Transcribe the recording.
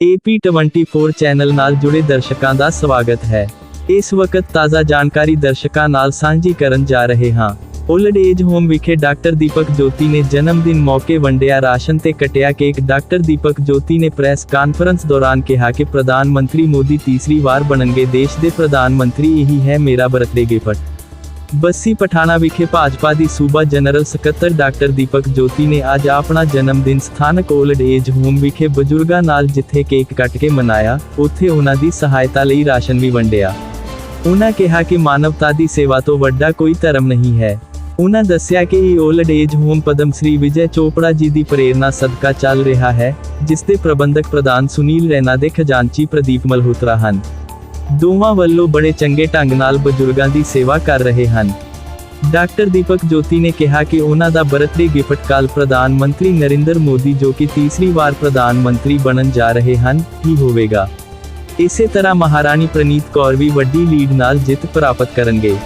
AP24 channel ਨਾਲ ਜੁੜੇ ਦਰਸ਼ਕਾਂ ਦਾ ਸਵਾਗਤ ਹੈ। ਇਸ ਵਕਤ ਤਾਜ਼ਾ ਜਾਣਕਾਰੀ ਦਰਸ਼ਕਾਂ ਨਾਲ ਸਾਂਝੀ ਕਰਨ ਜਾ ਰਹੇ ਹਾਂ। ਓਲਡ ਏਜ ਹੋਮ ਵਿਖੇ ਡਾਕਟਰ ਦੀਪਕ ਜੋਤੀ ਨੇ ਜਨਮ ਦਿਨ ਮੌਕੇ ਵੰਡਿਆ ਰਾਸ਼ਨ ਤੇ ਕਟਿਆ ਕੇਕ। ਡਾਕਟਰ ਦੀਪਕ ਜੋਤੀ ਨੇ ਪ੍ਰੈਸ ਕਾਨਫਰੰਸ ਦੌਰਾਨ ਕਿਹਾ ਕਿ ਪ੍ਰਧਾਨ ਮੰਤਰੀ ਮੋਦੀ ਤੀਸਰੀ ਵਾਰ ਬਣਨਗੇ। ਦੇਸ਼ ਦੇ ਪ੍ਰਧਾਨ ਮੰਤਰੀ ਇਹੀ ਹੈ ਮੇਰਾ ਬਰਥਡੇ ਗਿਫਟ। ਬੱਸੀ ਪਠਾਣਾ ਵਿਖੇ ਭਾਜਪਾ ਦੀ ਸੂਬਾ ਜਨਰਲ ਸਕੱਤਰ ਡਾਕਟਰ ਦੀਪਕ ਜੋਤੀ ਨੇ ਅੱਜ ਆਪਣਾ ਜਨਮ ਦਿਨ ਸਥਾਨਕ ਓਲਡ ਏਜ ਹੋਮ ਵਿਖੇ ਬਜ਼ੁਰਗਾਂ ਨਾਲ ਜਿੱਥੇ ਕੇਕ ਕੱਟ ਕੇ ਮਨਾਇਆ, ਉੱਥੇ ਉਹਨਾਂ ਦੀ ਸਹਾਇਤਾ ਲਈ ਰਾਸ਼ਨ ਵੀ ਵੰਡਿਆ। ਉਹਨਾਂ ਕਿਹਾ ਕਿ ਮਾਨਵਤਾ ਦੀ ਸੇਵਾ ਤੋਂ ਵੱਡਾ ਕੋਈ ਧਰਮ ਨਹੀਂ ਹੈ। ਉਹਨਾਂ ਦੱਸਿਆ ਕਿ ਇਹ old age home Padma Shri Vijay Chopra ji ਦੀ ਪ੍ਰੇਰਣਾ ਸਦਕਾ ਚੱਲ ਰਿਹਾ ਹੈ, ਜਿਸ ਦੇ ਪ੍ਰਬੰਧਕ ਪ੍ਰਧਾਨ ਸੁਨੀਲ ਰੈਨਾ ਦੇ ਖਜ਼ਾਨਚੀ ਪ੍ਰਦੀਪ ਮਲਹੋਤਰਾ ਹਨ। ਦੋਵਾਂ ਵੱਲੋਂ ਬੜੇ ਚੰਗੇ ਢੰਗ ਨਾਲ ਬਜ਼ੁਰਗਾਂ ਦੀ ਸੇਵਾ ਕਰ ਰਹੇ ਹਨ। ਡਾਕਟਰ ਦੀਪਕ ਜੋਤੀ ਨੇ ਕਿਹਾ ਕਿ ਉਹਨਾਂ ਦਾ ਬਰਥਡੇ ਗਿਫਟ ਕੱਲ ਪ੍ਰਧਾਨ ਮੰਤਰੀ ਨਰਿੰਦਰ ਮੋਦੀ ਜੋ ਕਿ ਤੀਸਰੀ ਵਾਰ ਪ੍ਰਧਾਨ ਮੰਤਰੀ ਬਣਨ ਜਾ ਰਹੇ ਹਨ, ਹੀ ਹੋਵੇਗਾ। ਇਸੇ ਤਰ੍ਹਾਂ ਮਹਾਰਾਣੀ ਪ੍ਰਨੀਤ ਕੌਰ ਵੀ ਵੱਡੀ ਲੀਡ ਨਾਲ ਜਿੱਤ ਪ੍ਰਾਪਤ ਕਰਨਗੇ।